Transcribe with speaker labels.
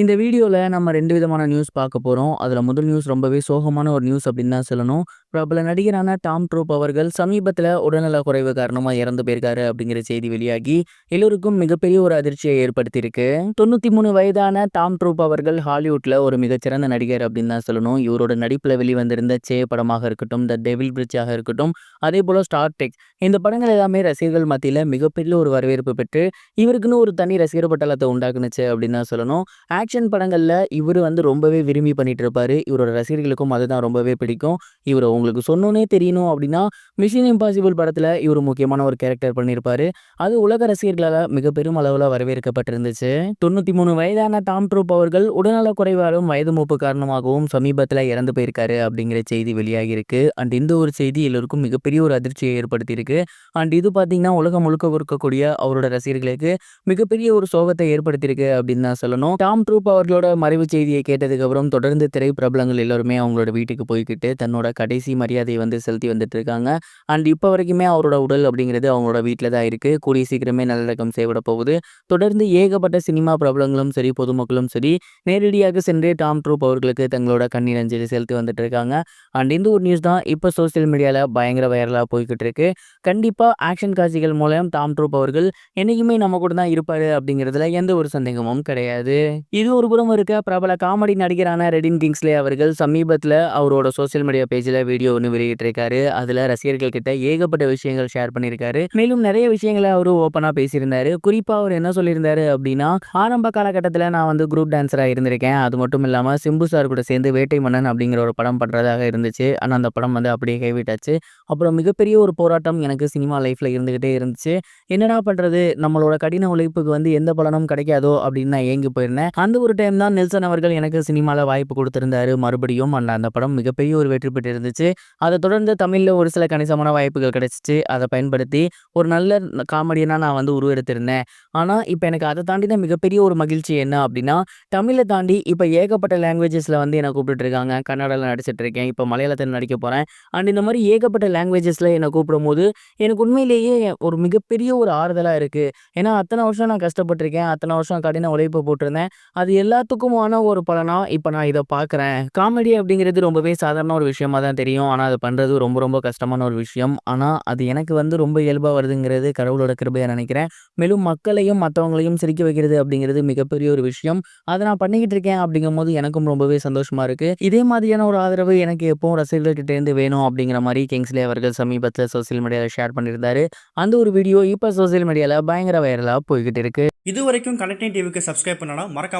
Speaker 1: இந்த வீடியோவில் நம்ம ரெண்டு விதமான நியூஸ் பார்க்க போகிறோம் அதில் முதல் நியூஸ் ரொம்பவே சோகமான ஒரு நியூஸ் அப்படின்னு தான் சொல்லணும். பிரபல நடிகரான டாம் ட்ரூப் அவர்கள் சமீபத்தில் உடல்நல குறைவு காரணமாக இறந்து போயிருக்காரு அப்படிங்கிற செய்தி வெளியாகி எல்லோருக்கும் மிகப்பெரிய ஒரு அதிர்ச்சியை ஏற்படுத்தியிருக்கு. தொண்ணூற்றி மூணு வயதான டாம் ட்ரூப் அவர்கள் ஹாலிவுட்டில் ஒரு மிகச்சிறந்த நடிகர் அப்படின்னு தான் சொல்லணும். இவரோட நடிப்பில் வெளிவந்திருந்த சே படமாக இருக்கட்டும் த டெவில் பிரிட்ஜாக இருக்கட்டும் அதே போல் ஸ்டார் டெக் இந்த படங்கள் எல்லாமே ரசிகர்கள் மத்தியில் மிகப்பெரிய ஒரு வரவேற்பு பெற்று இவருக்குன்னு ஒரு தனி ரசிகர் பட்டாளத்தை உண்டாக்குனுச்சு அப்படின்னு தான் சொல்லணும். ஆக்ஷன் படங்களில் இவர் வந்து ரொம்பவே விரும்பி பண்ணிட்டு இருப்பாரு இவரோட ரசிகர்களுக்கும் அதுதான் ரொம்பவே பிடிக்கும். இவர் உங்களுக்கு சொன்னோன்னே தெரியணும் அப்படின்னா மிஷின் இம்பாசிபிள் படத்தில் இவர் முக்கியமான ஒரு கேரக்டர் பண்ணியிருப்பாரு அது உலக ரசிகர்களால் மிக பெரும் அளவில் வரவேற்கப்பட்டிருந்துச்சு. தொண்ணூற்றி மூணு வயதான டாம் ட்ரூப் அவர்கள் உடல்நல குறைவாலும் வயது மூப்பு காரணமாகவும் சமீபத்தில் இறந்து போயிருக்காரு அப்படிங்கிற செய்தி வெளியாகியிருக்கு. அண்ட் இந்த ஒரு செய்தி எல்லோருக்கும் மிகப்பெரிய ஒரு அதிர்ச்சியை ஏற்படுத்தியிருக்கு. அண்ட் இது பார்த்தீங்கன்னா உலகம் முழுக்க இருக்கக்கூடிய அவரோட ரசிகர்களுக்கு மிகப்பெரிய ஒரு சோகத்தை ஏற்படுத்தியிருக்கு அப்படின்னு தான் சொல்லணும். டாம் ட்ரூப் அவர்களோட மறைவு செய்தியை கேட்டதுக்கப்புறம் தொடர்ந்து திரை பிரபலங்கள் எல்லாருமே அவங்களோட வீட்டுக்கு போய்கிட்டு தன்னோட கடைசி மரியாதையை வந்து செலுத்தி வந்துட்டு இருக்காங்க. அண்ட் இப்போ வரைக்குமே அவரோட உடல் அப்படிங்கிறது அவங்களோட வீட்டில் தான் இருக்குது கூடிய சீக்கிரமே நல்லடக்கம் செய்யப்பட போகுது. தொடர்ந்து ஏகப்பட்ட சினிமா பிரபலங்களும் சரி பொதுமக்களும் சரி நேரடியாக சென்று டாம் ட்ரூப் அவர்களுக்கு தங்களோட கண்ணீர் அஞ்சலி செலுத்தி வந்துட்டு இருக்காங்க. அண்ட் இந்த ஒரு நியூஸ் தான் இப்போ சோசியல் மீடியாவில் பயங்கர வைரலாக போய்கிட்டு இருக்கு. கண்டிப்பாக ஆக்ஷன் காட்சிகள் மூலம் டாம் ட்ரூப் அவர்கள் என்றைக்குமே நம்ம கூட தான் இருப்பார் அப்படிங்கிறதுல எந்த ஒரு சந்தேகமும் கிடையாது. இது ஒரு புறம் இருக்க. பிரபல காமெடி நடிகரான ரெடின் கிங்ஸ்லே அவர்கள் சமீபத்தில் அவரோட சோசியல் மீடியா பேஜில் வீடியோ ஒன்று வெளியிட்டிருக்காரு. அதில் ரசிகர்கள் கிட்ட ஏகப்பட்ட விஷயங்கள் ஷேர் பண்ணியிருக்காரு. மேலும் நிறைய விஷயங்களை அவர் ஓப்பனாக பேசியிருந்தாரு. குறிப்பாக அவர் என்ன சொல்லியிருந்தாரு அப்படின்னா ஆரம்ப காலகட்டத்தில் நான் வந்து குரூப் டான்ஸராக இருந்திருக்கேன். அது மட்டும் இல்லாமல் சிம்பு சார் கூட சேர்ந்து வேட்டை மன்னன் அப்படிங்கிற ஒரு படம் பண்ணுறதாக இருந்துச்சு. ஆனால் அந்த படம் வந்து அப்படியே கைவிட்டாச்சு. அப்புறம் மிகப்பெரிய ஒரு போராட்டம் எனக்கு சினிமா லைஃப்பில் இருந்துக்கிட்டே இருந்துச்சு. என்னடா பண்ணுறது நம்மளோட கடின உழைப்புக்கு வந்து எந்த பலனும் கிடைக்காதோ அப்படின்னு நான் ஏங்கி போயிருந்தேன். அந்த ஒரு டைம் தான் நெல்சன் அவர்கள் எனக்கு சினிமாவில் வாய்ப்பு கொடுத்துருந்தாரு. மறுபடியும் அண்ட் அந்த படம் மிகப்பெரிய ஒரு வெற்றி பெற்று இருந்துச்சு அதை தொடர்ந்து தமிழில் ஒரு சில கணிசமான வாய்ப்புகள் கிடைச்சிச்சு. அதை பயன்படுத்தி ஒரு நல்ல காமெடியனாக நான் வந்து உருவெடுத்திருந்தேன். ஆனால் இப்போ எனக்கு அதை தாண்டி தான் மிகப்பெரிய ஒரு மகிழ்ச்சி என்ன அப்படின்னா தமிழை தாண்டி இப்போ ஏகப்பட்ட லாங்குவேஜஸில் வந்து என்னை கூப்பிட்டுருக்காங்க. கன்னடாவில் நடிச்சிட்டு இருக்கேன் இப்போ மலையாளத்தில் நடிக்க போகிறேன் அண்ட் இந்த மாதிரி ஏகப்பட்ட லாங்குவேஜஸில் என்னை கூப்பிடும் போது எனக்கு உண்மையிலேயே ஒரு மிகப்பெரிய ஒரு ஆறுதலாக இருக்குது ஏன்னா அத்தனை வருஷம் நான் கஷ்டப்பட்டிருக்கேன். அத்தனை வருஷம் கடின உழைப்பு போட்டிருந்தேன். அது எல்லாத்துக்குமான ஒரு பலனா இப்போ நான் இதை பார்க்குறேன் காமெடி அப்படிங்கிறது ரொம்பவே சாதாரண ஒரு விஷயமா தான் தெரியும். ஆனால் அது பண்ணுறது ரொம்ப ரொம்ப கஷ்டமான ஒரு விஷயம். ஆனால் அது எனக்கு வந்து ரொம்ப இயல்பாக வருதுங்கிறது கடவுளோட கிருபையாக நினைக்கிறேன். மேலும் மக்களையும் மற்றவங்களையும் சிரிக்க வைக்கிறது அப்படிங்கிறது மிகப்பெரிய ஒரு விஷயம். அதை நான் பண்ணிக்கிட்டு இருக்கேன் அப்படிங்கும் போது எனக்கும் ரொம்பவே சந்தோஷமாக இருக்குது இதே மாதிரியான ஒரு ஆதரவு எனக்கு எப்பவும் ரசிகர்கள்கிட்டேருந்து வேணும் அப்படிங்கிற மாதிரி கிங்ஸ்லே அவர்கள் சமீபத்தில் சோசியல் மீடியாவில் ஷேர் பண்ணியிருந்தாரு. அந்த ஒரு வீடியோ இப்போ சோசியல் மீடியாவில் பயங்கர வைரலாக போய்கிட்டு இருக்கு.
Speaker 2: இது வரைக்கும் கனெக்டிங் டிவிக்கு சப்ஸ்கிரைப் பண்ணனா